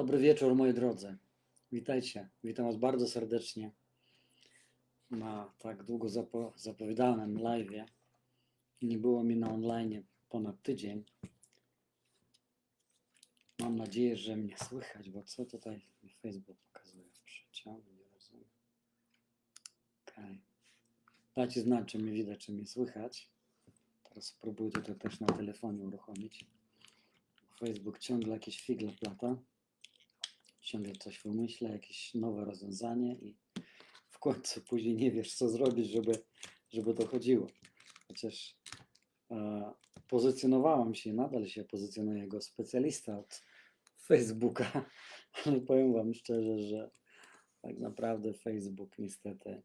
Dobry wieczór, moi drodzy. Witajcie. Witam Was bardzo serdecznie na tak długo zapo- zapowiadanym live'ie. Nie było mi na online ponad tydzień. Mam nadzieję, że mnie słychać, bo co tutaj Facebook pokazuje? Przeciąg, nie rozumiem. Okej. Dajcie znać, czy mnie widać, czy mnie słychać. Teraz spróbuję to też na telefonie uruchomić. Facebook ciągle jakieś figle plata. Ciągle coś wymyśla, jakieś nowe rozwiązanie i w końcu później nie wiesz, co zrobić, żeby, żeby to chodziło. Chociaż e, pozycjonowałam się, nadal się pozycjonuję jako specjalista od Facebooka, ale powiem Wam szczerze, że tak naprawdę Facebook niestety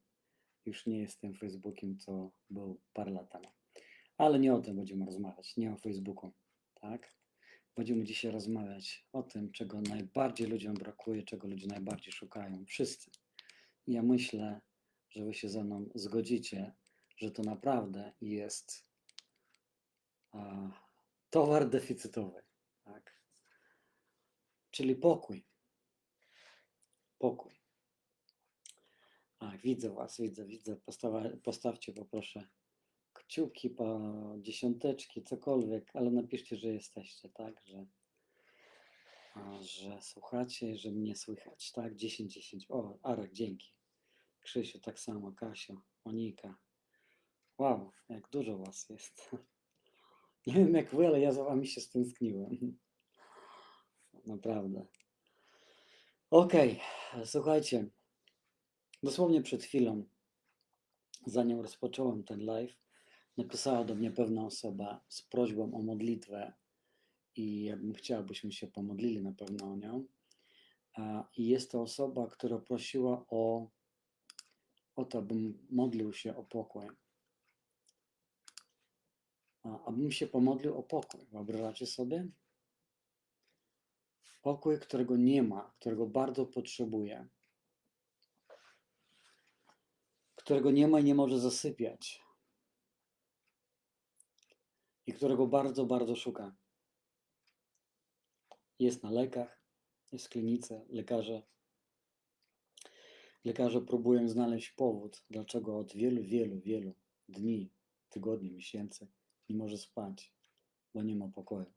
już nie jest tym Facebookiem, co był parę lat temu. Ale nie o tym będziemy rozmawiać, nie o Facebooku, tak? Będziemy dzisiaj rozmawiać o tym, czego najbardziej ludziom brakuje, czego ludzie najbardziej szukają. Wszyscy. Ja myślę, że Wy się ze mną zgodzicie, że to naprawdę jest a, towar deficytowy. Tak? Czyli pokój. Pokój. A, widzę Was, widzę, widzę. Postawa, postawcie poproszę kciuki, po dziesiąteczki, cokolwiek, ale napiszcie, że jesteście, tak? Że, że słuchacie, że mnie słychać, tak? 10, 10. O, Arek, dzięki. Krzysiu, tak samo, Kasio, Monika. Wow, jak dużo was jest. Nie wiem jak wy, ale ja za wami się stęskniłem. Naprawdę. Okej, słuchajcie. Dosłownie przed chwilą, zanim rozpocząłem ten live, napisała do mnie pewna osoba z prośbą o modlitwę i ja bym chciał, abyśmy się pomodlili na pewno o nią. I jest to osoba, która prosiła o, o to, abym modlił się o pokój. Abym się pomodlił o pokój. Wyobrażacie sobie? Pokój, którego nie ma, którego bardzo potrzebuje, którego nie ma i nie może zasypiać i którego bardzo, bardzo szuka. Jest na lekach, jest w klinice, lekarze. Lekarze próbują znaleźć powód, dlaczego od wielu, wielu, wielu dni, tygodni, miesięcy nie może spać, bo nie ma pokoju.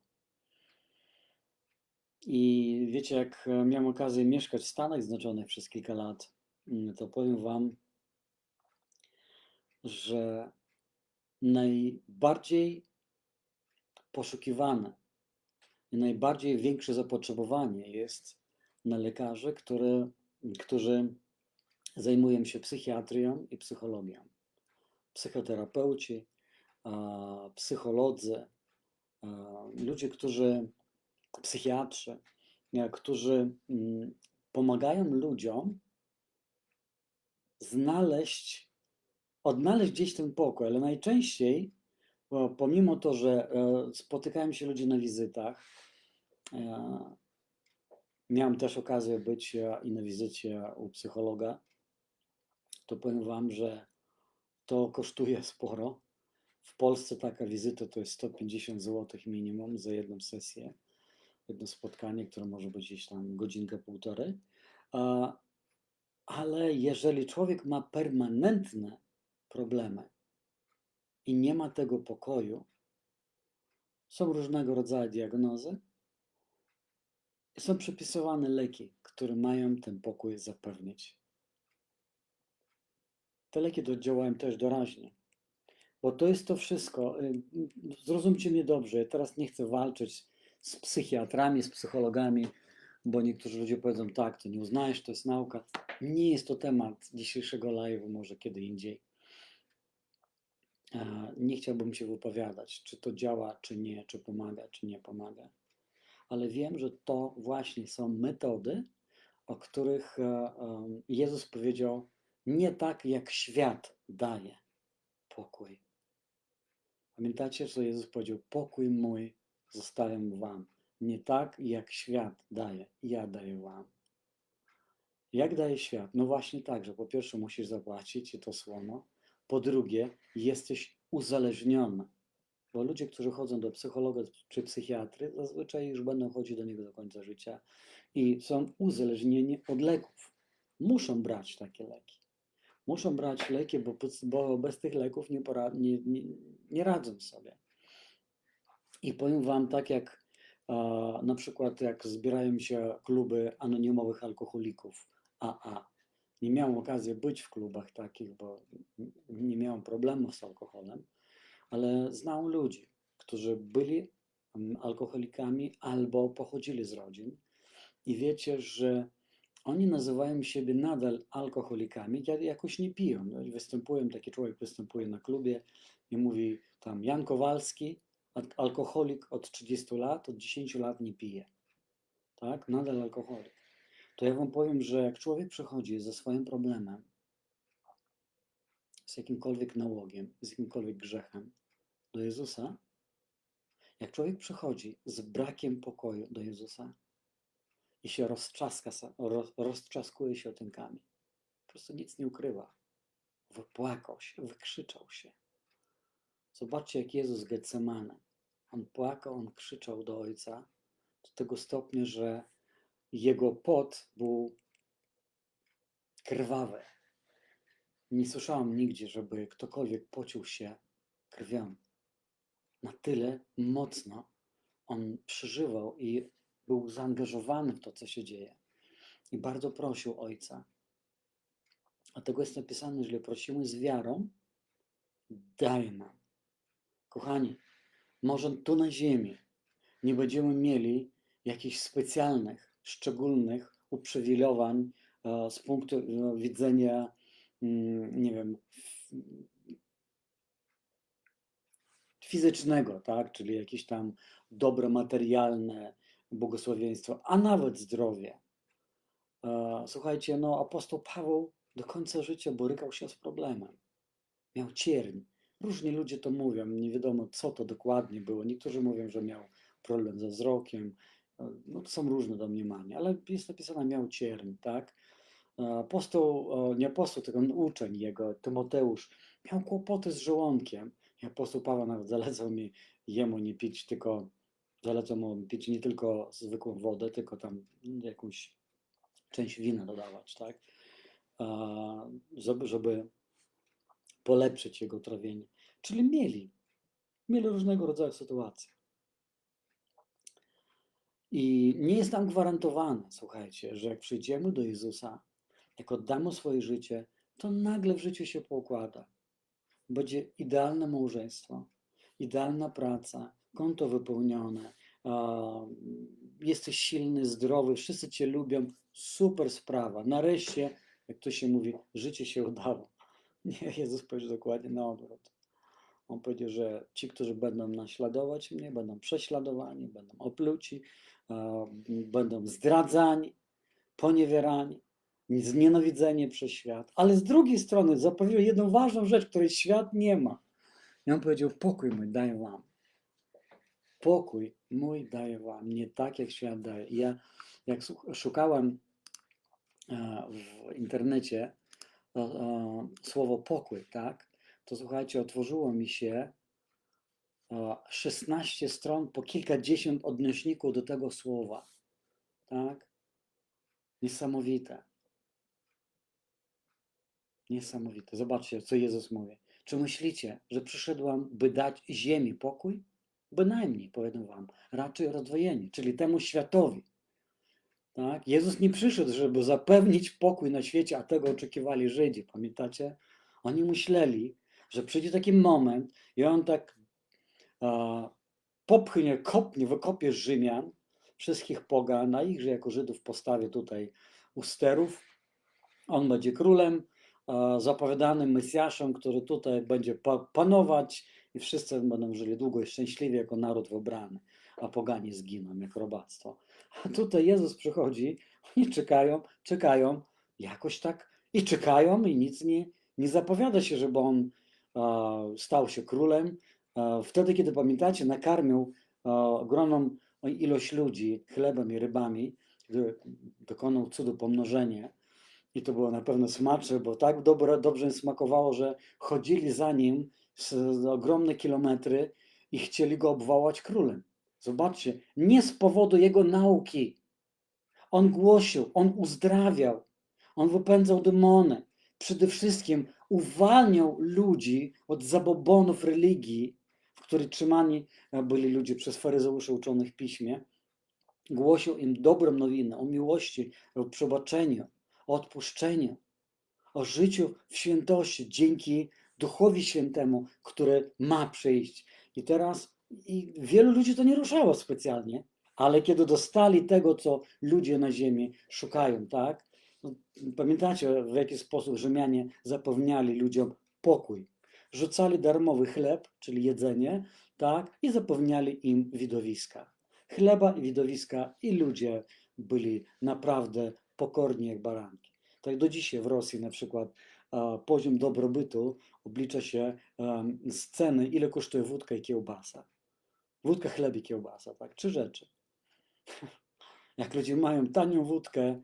I wiecie, jak e, miałem okazję mieszkać w Stanach Zjednoczonych przez kilka lat, mm, to powiem Wam, że najbardziej poszukiwane i najbardziej większe zapotrzebowanie jest na lekarzy, które, którzy zajmują się psychiatrią i psychologią. Psychoterapeuci, psycholodzy, ludzie, którzy, psychiatrzy, którzy mm, pomagają ludziom znaleźć, odnaleźć gdzieś ten pokój, ale najczęściej pomimo to, że e, spotykają się ludzie na wizytach, e, miałem też okazję być e, i na wizycie u psychologa, to powiem Wam, że to kosztuje sporo. W Polsce taka wizyta to jest 150 zł minimum za jedną sesję, jedno spotkanie, które może być gdzieś tam godzinkę, półtorej. Ale jeżeli człowiek ma permanentne problemy, i nie ma tego pokoju, są różnego rodzaju diagnozy i są przepisywane leki, które mają ten pokój zapewnić. Te leki działają też doraźnie, bo to jest to wszystko. y, Zrozumcie mnie dobrze, ja teraz nie chcę walczyć z psychiatrami, z psychologami, bo niektórzy ludzie powiedzą, tak, ty nie uznajesz, to jest nauka. Nie jest to temat dzisiejszego live'u, może kiedy indziej. E, Nie chciałbym się wypowiadać, czy to działa, czy nie, czy pomaga, czy nie pomaga. Ale wiem, że to właśnie są metody, o których e, em, Jezus powiedział: Nie tak jak świat daje pokój. Pamiętacie, że Jezus powiedział: Pokój mój zostawiam wam. Nie tak jak świat daje, ja daję wam. Jak daje świat? No właśnie tak, że po pierwsze musisz zapłacić i to słono, po drugie, jesteś uzależniony. Bo ludzie, którzy chodzą do psychologa czy psychiatry, zazwyczaj już będą chodzić do niego do końca życia i są uzależnieni od leków. Muszą brać takie leki. Muszą brać leki, bo, bo bez tych leków nie, pora, nie, nie, nie radzą sobie. I powiem Wam, tak jak e, na przykład jak zbierają się kluby anonimowych alkoholików AA. Nie miałem okazji być w klubach takich, bo nie miałem problemów z alkoholem, ale znam ludzi, którzy byli alkoholikami albo pochodzili z rodzin i wiecie, że oni nazywają siebie nadal alkoholikami, jak jakoś nie piją. No, i występują, taki człowiek występuje na klubie i mówi tam Jan Kowalski, al- alkoholik od 30 lat, od 10 lat nie pije. Tak? Nadal alkoholik. To ja wam powiem, że jak człowiek przychodzi ze swoim problemem, z jakimkolwiek nałogiem, z jakimkolwiek grzechem do Jezusa, jak człowiek przychodzi z brakiem pokoju do Jezusa i się roztrzaska, sa- roz, roztrzaskuje się otynkami, po prostu nic nie ukrywa, wypłakał się, wykrzyczał się. Zobaczcie, jak Jezus Getsemane. On płakał, on krzyczał do Ojca do tego stopnia, że jego pot był krwawy. Nie słyszałam nigdzie, żeby ktokolwiek pocił się krwią. Na tyle mocno on przeżywał i był zaangażowany w to, co się dzieje. I bardzo prosił Ojca. Dlatego jest napisane, jeżeli prosimy z wiarą, daj nam. Kochani, może tu na ziemi nie będziemy mieli jakichś specjalnych, szczególnych uprzywilejowań e, z punktu e, widzenia, mm, nie wiem, fizycznego, tak? czyli jakieś tam dobre materialne błogosławieństwo, a nawet zdrowie. E, Słuchajcie, no apostoł Paweł do końca życia borykał się z problemem. Miał cierń. Różni ludzie to mówią, nie wiadomo co to dokładnie było. Niektórzy mówią, że miał problem ze wzrokiem. E, No, to są różne domniemania, ale jest napisane, miał cierń, tak? E, Apostoł, e, nie apostoł, tylko uczeń jego, Tymoteusz, miał kłopoty z żołądkiem. I apostoł Paweł nawet zalecał mi jemu nie pić, tylko zalecał mu pić nie tylko zwykłą wodę, tylko tam jakąś część wina dodawać, tak? Żeby, żeby polepszyć jego trawienie. Czyli mieli, mieli różnego rodzaju sytuacje. I nie jest nam gwarantowane, słuchajcie, że jak przyjdziemy do Jezusa, jak oddamy swoje życie, to nagle w życiu się poukłada. Będzie idealne małżeństwo, idealna praca, konto wypełnione, jesteś silny, zdrowy, wszyscy cię lubią, super sprawa. Nareszcie, jak to się mówi, życie się udało. Nie, Jezus powiedział dokładnie na odwrót. On powiedział, że ci, którzy będą naśladować mnie, będą prześladowani, będą opluci, będą zdradzani, poniewierani, znienawidzeni przez świat. Ale z drugiej strony zapowiedział jedną ważną rzecz, której świat nie ma. I on powiedział: Pokój mój daję wam. Pokój mój daję wam, nie tak jak świat daje. I ja, jak szukałem e, w internecie e, e, słowo pokój, tak, to słuchajcie, otworzyło mi się 16 stron po kilkadziesiąt odnośników do tego słowa. Tak? Niesamowite. Niesamowite. Zobaczcie, co Jezus mówi. Czy myślicie, że przyszedłem, by dać ziemi pokój? Bynajmniej, powiedzą wam, raczej rozdwojenie, czyli temu światowi. Tak? Jezus nie przyszedł, żeby zapewnić pokój na świecie, a tego oczekiwali Żydzi. Pamiętacie? Oni myśleli, że przyjdzie taki moment i on tak popchnie, kopnie, wykopie Rzymian, wszystkich pogan, a ich, że jako Żydów postawi tutaj u sterów. On będzie królem, zapowiadanym Mesjaszem, który tutaj będzie pa- panować i wszyscy będą żyli długo i szczęśliwie jako naród wybrany, a poganie zginą jak robactwo. A tutaj Jezus przychodzi, oni czekają, czekają, jakoś tak i czekają i nic nie, nie zapowiada się, żeby on stał się królem. E, wtedy, kiedy pamiętacie, nakarmił e, ogromną ilość ludzi chlebem i rybami, dokonał cudu pomnożenia. I to było na pewno smaczne, bo tak dobro, dobrze im smakowało, że chodzili za nim ogromne kilometry i chcieli go obwołać królem. Zobaczcie, nie z powodu jego nauki, On głosił, on uzdrawiał, on wypędzał demony. Przede wszystkim uwalniał ludzi od zabobonów religii, w której trzymani e, byli ludzie przez faryzeuszy uczonych piśmie. Głosił im dobrą nowinę o miłości, o przebaczeniu, o odpuszczeniu, o życiu w świętości dzięki Duchowi Świętemu, który ma przyjść. I teraz i wielu ludzi to nie ruszało specjalnie, ale kiedy dostali tego, co ludzie na ziemi szukają, tak? No, pamiętacie, w jaki sposób Rzymianie zapewniali ludziom pokój? Rzucali darmowy chleb, czyli jedzenie, tak? I zapewniali im widowiska. Chleba i widowiska, i ludzie byli naprawdę pokorni jak baranki. Tak do dzisiaj w Rosji na przykład poziom dobrobytu oblicza się z ceny, ile kosztuje wódka i kiełbasa. Wódka, chleb i kiełbasa, tak? Trzy rzeczy. Jak ludzie mają tanią wódkę,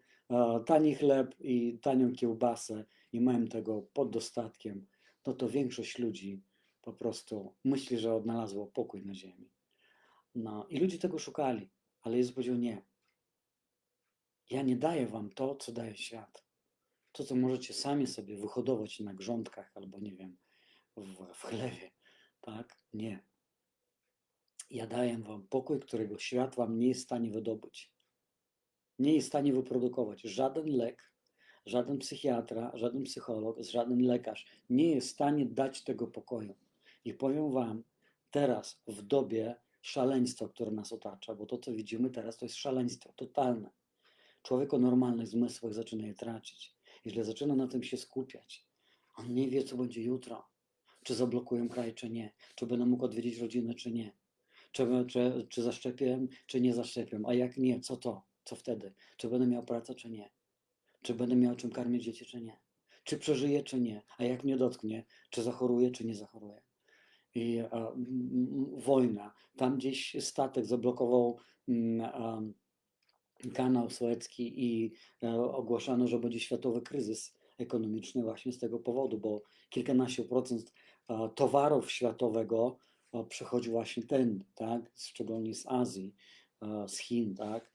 tani chleb i tanią kiełbasę i mają tego pod dostatkiem, no to większość ludzi po prostu myśli, że odnalazło pokój na ziemi. No i ludzie tego szukali, ale Jezus powiedział nie. Ja nie daję wam to, co daje świat. To, co możecie sami sobie wyhodować na grządkach albo nie wiem, w, w chlewie. Tak? Nie. Ja daję wam pokój, którego świat wam nie jest w stanie wydobyć. Nie jest w stanie wyprodukować. Żaden lek, żaden psychiatra, żaden psycholog, żaden lekarz nie jest w stanie dać tego pokoju. I powiem wam, teraz w dobie szaleństwa, które nas otacza, bo to, co widzimy teraz, to jest szaleństwo totalne. Człowiek o normalnych zmysłach zaczyna je tracić. Jeżeli zaczyna na tym się skupiać, on nie wie, co będzie jutro. Czy zablokują kraj, czy nie. Czy będę mógł odwiedzić rodzinę, czy nie. Czy, czy, czy zaszczepię, czy nie zaszczepię. A jak nie, co to? Co wtedy? Czy będę miał pracę, czy nie? Czy będę miał czym karmić dzieci, czy nie? Czy przeżyję, czy nie? A jak mnie dotknie, czy zachoruję, czy nie zachoruję? I a, m, wojna. Tam gdzieś statek zablokował m, a, kanał Suecki i e, ogłaszano, że będzie światowy kryzys ekonomiczny właśnie z tego powodu, bo kilkanaście procent e, towarów światowego e, przychodzi właśnie ten, tak, szczególnie z Azji, e, z Chin, tak,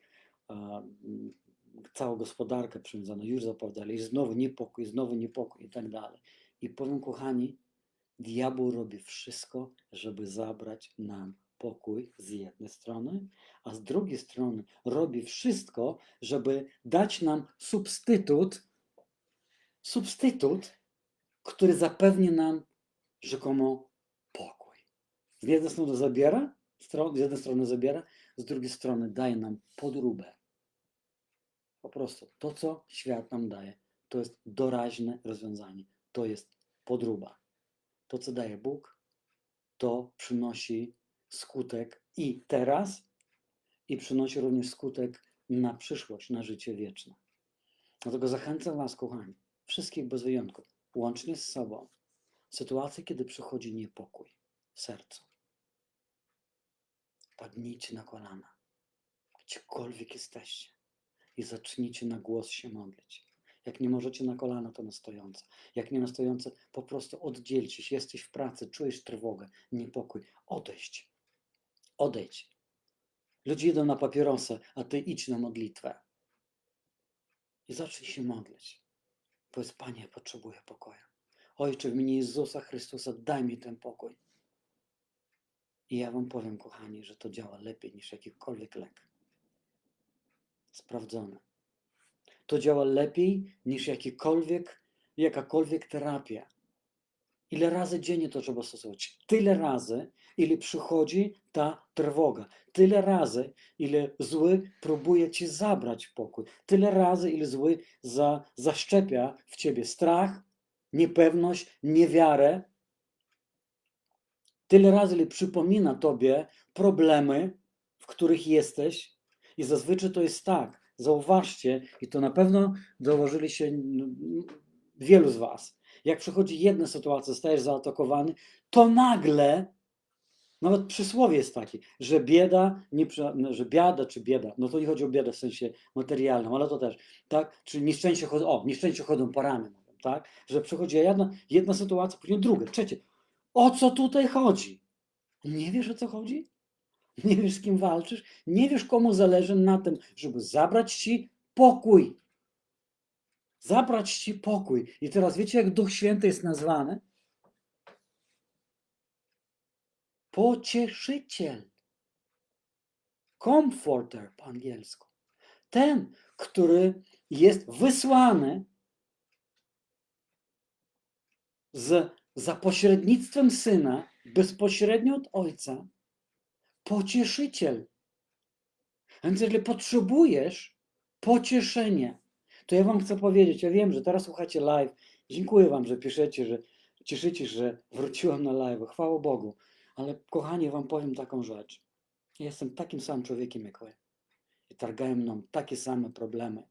m, cała gospodarka przywiązana, już zapowiadali, i znowu niepokój, znowu niepokój i tak dalej. I powiem, kochani, diabeł robi wszystko, żeby zabrać nam pokój z jednej strony, a z drugiej strony robi wszystko, żeby dać nam substytut, substytut, który zapewni nam rzekomo pokój. Z jednej strony zabiera, z jednej strony zabiera, z drugiej strony daje nam podróbę. Po prostu to, co świat nam daje, to jest doraźne rozwiązanie. To jest podróba. To, co daje Bóg, to przynosi skutek i teraz, i przynosi również skutek na przyszłość, na życie wieczne. Dlatego zachęcam Was, kochani, wszystkich bez wyjątku, łącznie z sobą, w sytuacji, kiedy przychodzi niepokój w sercu. Padnijcie na kolana, gdziekolwiek jesteście i zacznijcie na głos się modlić. Jak nie możecie na kolana, to na stojące. Jak nie na stojące, po prostu oddzielcie się. Jesteś w pracy, czujesz trwogę, niepokój. Odejdź. Odejdź. Ludzie idą na papierosę, a ty idź na modlitwę. I zacznij się modlić. Powiedz, Panie, potrzebuję pokoju. Ojcze, w imieniu Jezusa Chrystusa, daj mi ten pokój. I ja wam powiem, kochani, że to działa lepiej niż jakikolwiek lek. Sprawdzone. To działa lepiej niż jakikolwiek, jakakolwiek terapia. Ile razy dziennie to trzeba stosować? Tyle razy, ile przychodzi ta trwoga. Tyle razy, ile zły próbuje ci zabrać pokój. Tyle razy, ile zły za, zaszczepia w ciebie strach, niepewność, niewiarę. Tyle razy, ile przypomina tobie problemy, w których jesteś. I zazwyczaj to jest tak. Zauważcie, i to na pewno zauważyli się wielu z Was. Jak przychodzi jedna sytuacja, zostajesz zaatakowany, to nagle, nawet przysłowie jest takie, że bieda, nie, że biada czy bieda, no to nie chodzi o biedę w sensie materialnym, ale to też, tak? Czy nieszczęście chodzą, o, nieszczęście chodzą parami, tak? Że przychodzi jedna, jedna sytuacja, później druga, trzecia. O co tutaj chodzi? Nie wiesz o co chodzi? Nie wiesz, z kim walczysz, nie wiesz, komu zależy na tym, żeby zabrać ci pokój. Zabrać ci pokój. I teraz wiecie, jak Duch Święty jest nazwany? Pocieszyciel. Comforter po angielsku. Ten, który jest wysłany z, za pośrednictwem Syna, bezpośrednio od Ojca, pocieszyciel. A Więc jeżeli potrzebujesz pocieszenia, to ja wam chcę powiedzieć, ja wiem, że teraz słuchacie live, dziękuję wam, że piszecie, że cieszycie, że wróciłam na live, chwała Bogu, ale kochani, wam powiem taką rzecz. Ja jestem takim samym człowiekiem jak wy. I targają mną takie same problemy,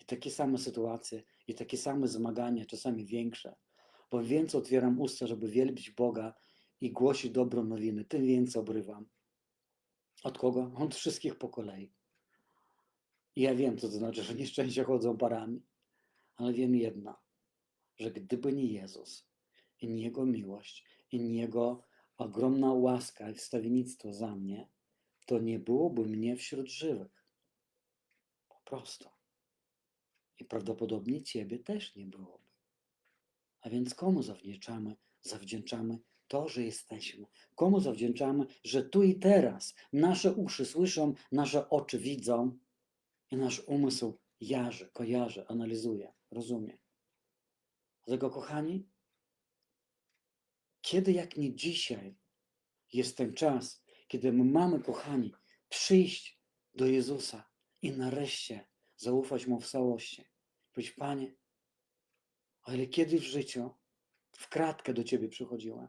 i takie same sytuacje, i takie same zmagania, czasami większe. Bo więcej otwieram usta, żeby wielbić Boga i głosić dobrą nowinę, tym więcej obrywam. Od kogo? Od wszystkich po kolei. Ja wiem, co to znaczy, że nieszczęścia chodzą parami, ale wiem jedno, że gdyby nie Jezus i nie Jego miłość i nie Jego ogromna łaska i wstawiennictwo za mnie, to nie byłoby mnie wśród żywych. Po prostu. I prawdopodobnie Ciebie też nie byłoby. A więc komu zawdzięczamy? Zawdzięczamy to, że jesteśmy. Komu zawdzięczamy, że tu i teraz nasze uszy słyszą, nasze oczy widzą i nasz umysł jarzy, kojarzy, analizuje, rozumie. Dlatego, kochani, kiedy jak nie dzisiaj jest ten czas, kiedy my mamy, kochani, przyjść do Jezusa i nareszcie zaufać Mu w całości. Powiedzieć, Panie, o ile kiedyś w życiu w kratkę do Ciebie przychodziłem,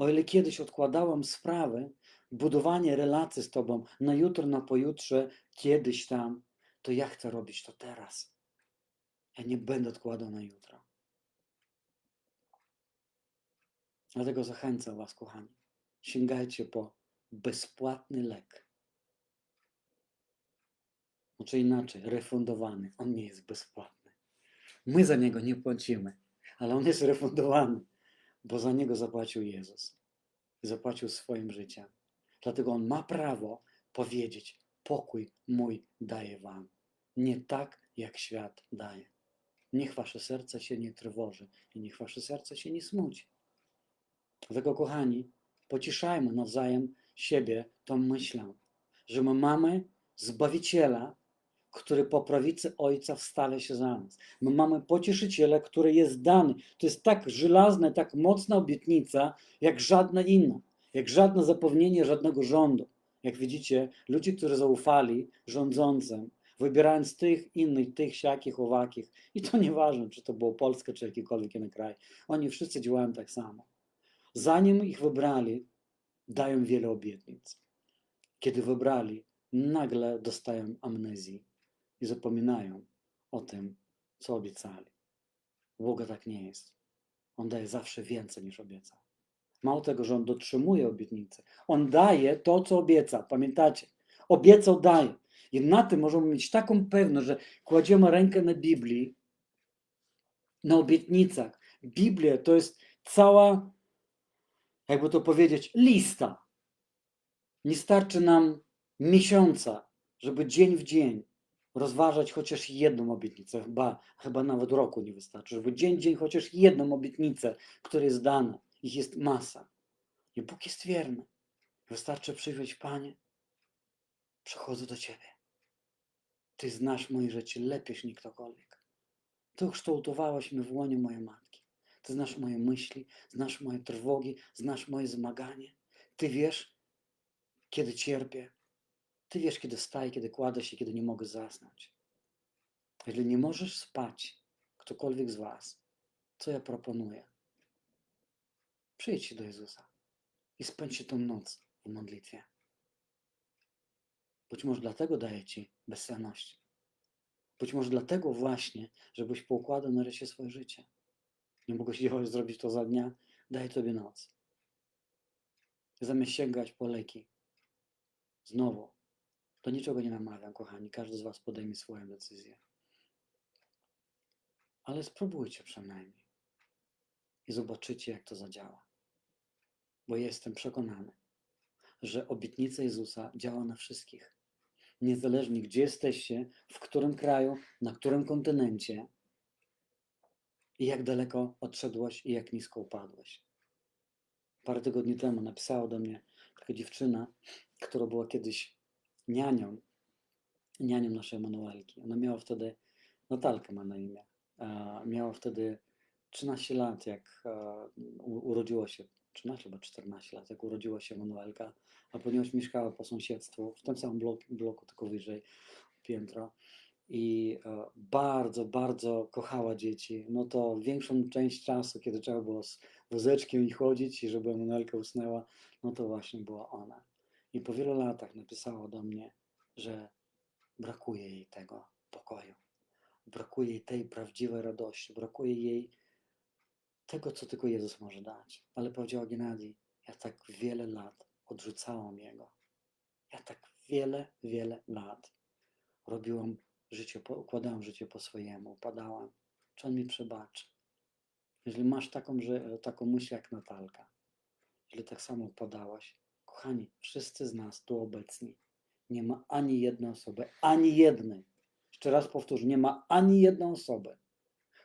o ile kiedyś odkładałem sprawy, budowanie relacji z Tobą na jutro, na pojutrze, kiedyś tam, to ja chcę robić to teraz. Ja nie będę odkładał na jutro. Dlatego zachęcam Was, kochani. Sięgajcie po bezpłatny lek. Znaczy inaczej, refundowany. On nie jest bezpłatny. My za niego nie płacimy, ale on jest refundowany, bo za niego zapłacił Jezus. Zapłacił swoim życiem. Dlatego on ma prawo powiedzieć: Pokój mój daję wam. Nie tak, jak świat daje. Niech wasze serce się nie trwoży i niech wasze serce się nie smuci. Dlatego, kochani, pocieszajmy nawzajem siebie tą myślą, że my mamy Zbawiciela, który po prawicy Ojca wstawia się za nas. My mamy pocieszyciela, który jest dany. To jest tak żelazna, tak mocna obietnica, jak żadna inna, jak żadne zapewnienie żadnego rządu. Jak widzicie, ludzie, którzy zaufali rządzącym, wybierając tych, innych, tych, siakich, owakich, i to nieważne, czy to było Polska, czy jakikolwiek inny kraj, oni wszyscy działają tak samo. Zanim ich wybrali, dają wiele obietnic. Kiedy wybrali, nagle dostają amnezji i zapominają o tym, co obiecali. U Boga tak nie jest. On daje zawsze więcej niż obiecał. Mało tego, że on dotrzymuje obietnicy. On daje to, co obieca. Pamiętacie? Obiecał, daje. I na tym możemy mieć taką pewność, że kładziemy rękę na Biblii, na obietnicach. Biblia to jest cała, jakby to powiedzieć, lista. Nie starczy nam miesiąca, żeby dzień w dzień rozważać chociaż jedną obietnicę, chyba, chyba nawet roku nie wystarczy, żeby dzień dzień chociaż jedną obietnicę, która jest dana. Ich jest masa. I Bóg jest wierny. Wystarczy przyjść, Panie, przychodzę do Ciebie. Ty znasz moje życie lepiej niż ktokolwiek. Ty ukształtowałeś mnie w łonie mojej matki. Ty znasz moje myśli, znasz moje trwogi, znasz moje zmaganie. Ty wiesz, kiedy cierpię. Ty wiesz, kiedy wstaję, kiedy kładę się, kiedy nie mogę zasnąć. Jeżeli nie możesz spać, ktokolwiek z Was, co ja proponuję? Przyjdź do Jezusa i spędźcie tą noc w modlitwie. Być może dlatego daje Ci bezsenność. Być może dlatego właśnie, żebyś poukładał nareszcie swoje życie. Nie mogłeś działać, zrobić to za dnia, daję Tobie noc. Zamiast sięgać po leki, znowu, do niczego nie namawiam, kochani. Każdy z Was podejmie swoją decyzję. Ale spróbujcie przynajmniej i zobaczycie, jak to zadziała. Bo jestem przekonany, że obietnica Jezusa działa na wszystkich. niezależnie gdzie jesteście, w którym kraju, na którym kontynencie i jak daleko odszedłeś i jak nisko upadłeś. Parę tygodni temu napisała do mnie taka dziewczyna, która była kiedyś nianią, nianią naszej Emanuelki. Ona miała wtedy, Natalka ma na imię, miała wtedy 13 lat, jak e, urodziła się, 13 albo 14 lat, jak urodziła się Emanuelka, a ponieważ mieszkała po sąsiedztwu, w tym samym bloku, bloku tylko wyżej, piętro, i e, bardzo, bardzo kochała dzieci, no to większą część czasu, kiedy trzeba było z wózeczkiem i chodzić i żeby Emanuelka usnęła, no to właśnie była ona. I po wielu latach napisała do mnie, że brakuje jej tego pokoju, brakuje jej tej prawdziwej radości, brakuje jej tego, co tylko Jezus może dać. Ale powiedziała Gennady, ja tak wiele lat odrzucałam Jego. Ja tak wiele, wiele lat robiłam życie, układałam życie po swojemu, upadałam. Czy On mi przebaczy? Jeżeli masz taką, że, taką myśl jak Natalka, jeżeli tak samo upadałaś, kochani, wszyscy z nas tu obecni, nie ma ani jednej osoby, ani jednej, jeszcze raz powtórzę, nie ma ani jednej osoby,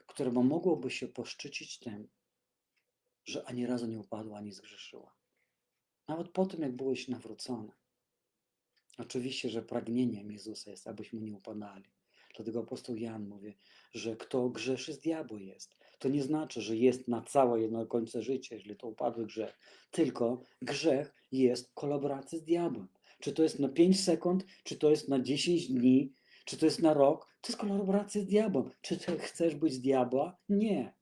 która by mogłaby się poszczycić tym, że ani razu nie upadła, ani zgrzeszyła. Nawet po tym, jak byłeś nawrócony. Oczywiście, że pragnieniem Jezusa jest, abyśmy nie upadali. Dlatego apostoł Jan mówi, że kto grzeszy z diabła jest. To nie znaczy, że jest na całe jedno końce życia, jeżeli to upadły grzech. Tylko grzech jest kolaboracji z diabłem. Czy to jest na 5 sekund, czy to jest na 10 dni, czy to jest na rok, to jest kolaboracja z diabłem. Czy chcesz być z diabła? Nie.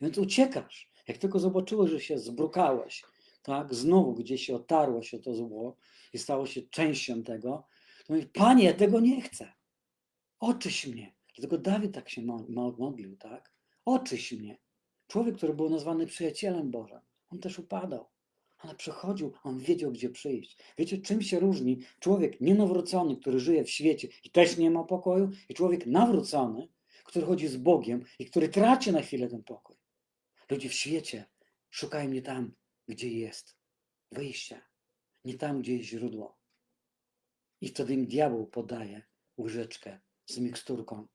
Więc uciekasz. Jak tylko zobaczyłeś, że się zbrukałeś, tak, znowu gdzieś się otarło się to zło i stało się częścią tego, to mówisz, Panie, ja tego nie chcę. Oczyś mnie. Dlatego Dawid tak się mo- mo- modlił, tak? Oczyś mnie. Człowiek, który był nazwany przyjacielem Bożym, on też upadał. Ale przychodził, on wiedział, gdzie przyjść. Wiecie, czym się różni człowiek nienawrócony, który żyje w świecie i też nie ma pokoju, i człowiek nawrócony, który chodzi z Bogiem i który traci na chwilę ten pokój. Ludzie w świecie szukają nie tam, gdzie jest wyjście, nie tam, gdzie jest źródło. I wtedy im diabeł podaje łyżeczkę z miksturką.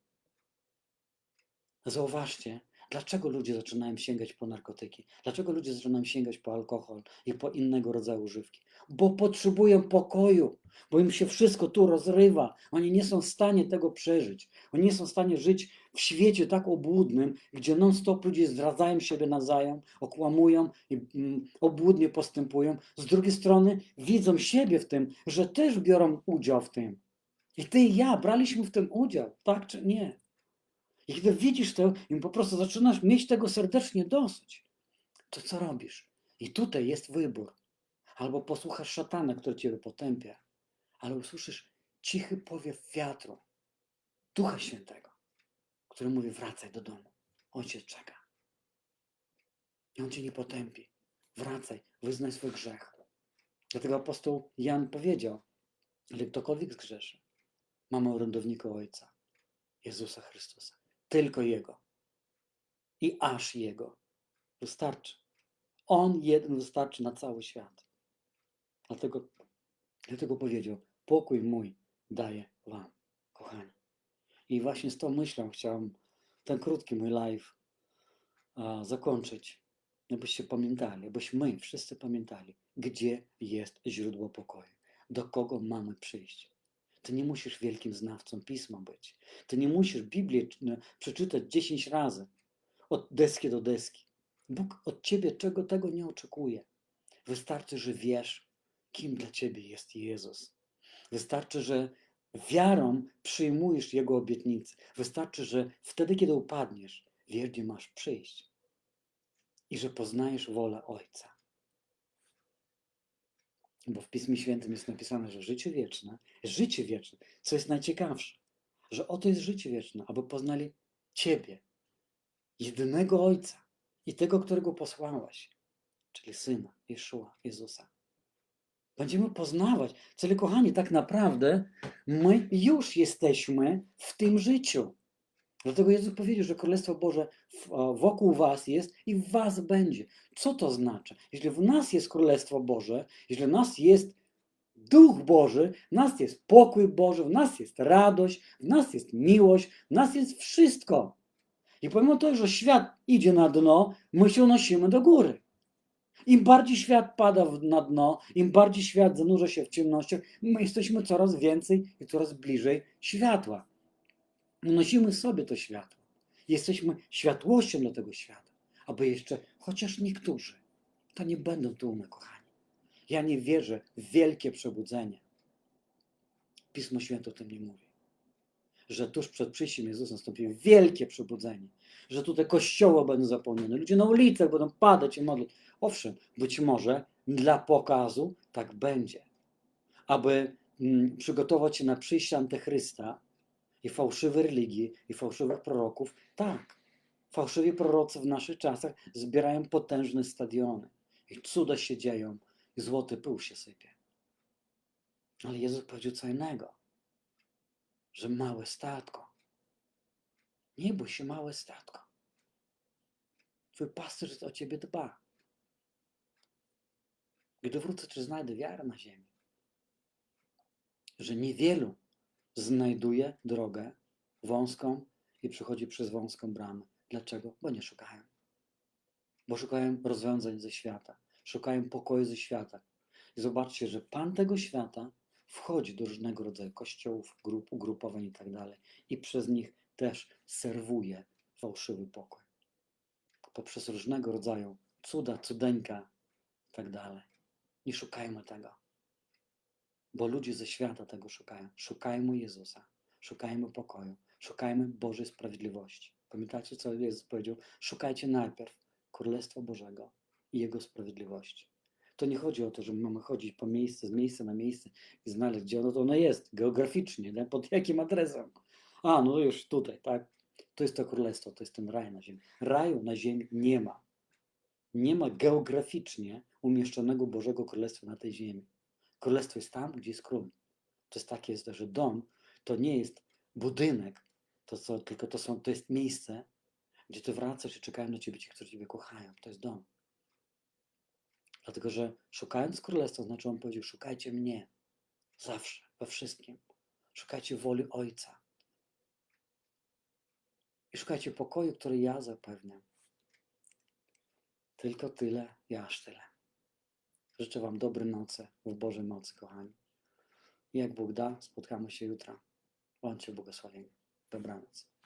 Zauważcie, dlaczego ludzie zaczynają sięgać po narkotyki, dlaczego ludzie zaczynają sięgać po alkohol i po innego rodzaju używki. Bo potrzebują pokoju, bo im się wszystko tu rozrywa. Oni nie są w stanie tego przeżyć. Oni nie są w stanie żyć w świecie tak obłudnym, gdzie non-stop ludzie zdradzają siebie nawzajem, okłamują i mm, obłudnie postępują. Z drugiej strony widzą siebie w tym, że też biorą udział w tym. I ty i ja braliśmy w tym udział, tak czy nie? I kiedy widzisz to i po prostu zaczynasz mieć tego serdecznie dosyć, to co robisz? I tutaj jest wybór. Albo posłuchasz szatana, który ciebie potępia, ale usłyszysz cichy powiew wiatru, Ducha Świętego, który mówi wracaj do domu. Ojciec czeka. I on cię nie potępi. Wracaj, wyznaj swój grzech. Dlatego apostoł Jan powiedział, ale ktokolwiek zgrzeszy, mamy orędownika Ojca, Jezusa Chrystusa. Tylko Jego. I aż Jego. Wystarczy. On jeden wystarczy na cały świat. Dlatego, dlatego powiedział, pokój mój daję wam, kochani. I właśnie z tą myślą chciałem ten krótki mój live a, zakończyć. Abyście pamiętali, abyśmy wszyscy pamiętali, gdzie jest źródło pokoju, do kogo mamy przyjść. Ty nie musisz wielkim znawcą pisma być. Ty nie musisz Biblię c- przeczytać 10 razy, od deski do deski. Bóg od ciebie czego tego nie oczekuje. Wystarczy, że wiesz, kim dla ciebie jest Jezus. Wystarczy, że wiarą przyjmujesz Jego obietnice. Wystarczy, że wtedy, kiedy upadniesz, wiesz, gdzie masz przyjść. I że poznajesz wolę Ojca. Bo w Pismie Świętym jest napisane, że życie wieczne, życie wieczne, co jest najciekawsze, że oto jest życie wieczne, aby poznali Ciebie, jedynego Ojca i tego, którego posłałeś, czyli Syna, Jeszua, Jezusa. Będziemy poznawać. Czyli, kochani, tak naprawdę my już jesteśmy w tym życiu. Dlatego Jezus powiedział, że Królestwo Boże wokół Was jest i w Was będzie. Co to znaczy? Jeśli w nas jest Królestwo Boże, jeśli w nas jest Duch Boży, w nas jest pokój Boży, w nas jest radość, w nas jest miłość, w nas jest wszystko. I pomimo tego, że świat idzie na dno, my się unosimy do góry. Im bardziej świat pada na dno, im bardziej świat zanurza się w ciemnościach, my jesteśmy coraz więcej i coraz bliżej światła. Unosimy w sobie to światło. Jesteśmy światłością dla tego świata, aby jeszcze chociaż niektórzy to nie będą tłumy, kochani. Ja nie wierzę w wielkie przebudzenie. Pismo Święte o tym nie mówi. Że tuż przed przyjściem Jezusa nastąpi wielkie przebudzenie. Że tutaj kościoły będą zapełnione, ludzie na ulicach będą padać i modlić. Owszem, być może dla pokazu tak będzie. Aby mm, przygotować się na przyjście Antychrysta i fałszywej religii i fałszywych proroków, tak. Fałszywi prorocy w naszych czasach zbierają potężne stadiony. I cuda się dzieją, i złoty pył się sypie. Ale Jezus powiedział co innego, że małe statko. Nie bój się, małe statko. Twój pasterz o ciebie dba. Gdy wrócę, czy znajdę wiarę na ziemi? Że niewielu znajduje drogę wąską i przychodzi przez wąską bramę. Dlaczego? Bo nie szukają. Bo szukają rozwiązań ze świata. Szukają pokoju ze świata. I zobaczcie, że Pan tego świata wchodzi do różnego rodzaju kościołów, grup, ugrupowań i tak dalej. I przez nich też serwuje fałszywy pokój. Poprzez różnego rodzaju cuda, cudeńka i tak dalej. Nie szukajmy tego. Bo ludzie ze świata tego szukają. Szukajmy Jezusa. Szukajmy pokoju. Szukajmy Bożej sprawiedliwości. Pamiętacie, co Jezus powiedział? Szukajcie najpierw Królestwa Bożego i Jego sprawiedliwości. To nie chodzi o to, że mamy chodzić po miejsce, z miejsca na miejsce i znaleźć, gdzie ono, to ono jest, geograficznie, nie? pod jakim adresem. A, no już tutaj, tak? To jest to królestwo, to jest ten raj na ziemi. Raju na ziemi nie ma. Nie ma geograficznie umieszczonego Bożego Królestwa na tej ziemi. Królestwo jest tam, gdzie jest król. To jest takie, że dom to nie jest budynek, to co, tylko to, są, to jest miejsce, gdzie ty wracasz i czekają na ciebie ci, którzy ciebie kochają. To jest dom. Dlatego, że szukając królestwa, znaczy on powiedział, szukajcie mnie. Zawsze, we wszystkim. Szukajcie woli Ojca. I szukajcie pokoju, który ja zapewniam. Tylko tyle, ja aż tyle. Życzę Wam dobrej nocy, w Bożej nocy, kochani. I jak Bóg da, spotkamy się jutro. Bądźcie błogosławieni. Dobranoc.